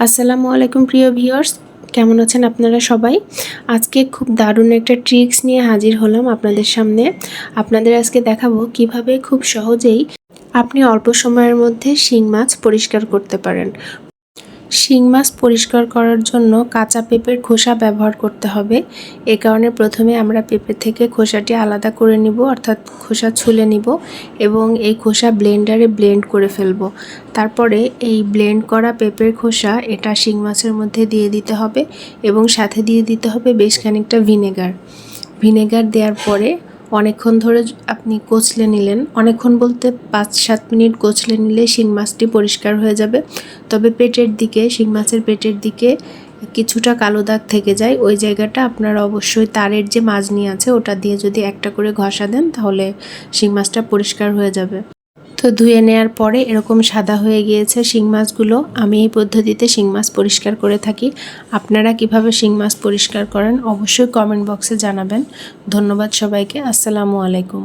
আসসালামু আলাইকুম প্রিয় ভিউয়ার্স, কেমন আছেন আপনারা সবাই? আজকে খুব দারুণ একটা ট্রিক্স নিয়ে হাজির হলাম আপনাদের সামনে। আপনাদের আজকে দেখাবো কীভাবে খুব সহজেই আপনি অল্প সময়ের মধ্যে শিং মাছ পরিষ্কার করতে পারেন। শিং মাছ পরিষ্কার করার জন্য কাঁচা পেঁপের খোসা ব্যবহার করতে হবে। এ কারণে প্রথমে আমরা পেঁপে থেকে খোসাটি আলাদা করে নিব, অর্থাৎ খোসা ছুলে নিব এবং এই খোসা ব্লেন্ডারে ব্লেন্ড করে ফেলব। তারপরে এই ব্লেন্ড করা পেঁপের খোসা, এটা শিং মাছের মধ্যে দিয়ে দিতে হবে এবং সাথে দিয়ে দিতে হবে বেশ খানিকটা ভিনেগার। ভিনেগার দেওয়ার পরে অনেকক্ষণ ধরে আপনি কচলে নিলেন। অনেকক্ষণ বলতে পাঁচ সাত মিনিট কচলে নিলে শিং মাছটি পরিষ্কার হয়ে যাবে। তবে পেটের দিকে, শিং মাছের পেটের দিকে কিছুটা কালো দাগ থেকে যায়। ওই জায়গাটা আপনারা অবশ্যই তারের যে মাজনি আছে, ওটা দিয়ে যদি একটা করে ঘষা দেন, তাহলে শিং মাছটা পরিষ্কার হয়ে যাবে। তো ধুয়ে নেওয়ার পরে এরকম সাদা হয়ে গিয়েছে শিং মাছগুলো। আমি এই পদ্ধতিতে শিং মাছ পরিষ্কার করে থাকি। আপনারা কীভাবে শিং মাছ পরিষ্কার করেন অবশ্যই কমেন্ট বক্সে জানাবেন। ধন্যবাদ সবাইকে। আসসালামু আলাইকুম।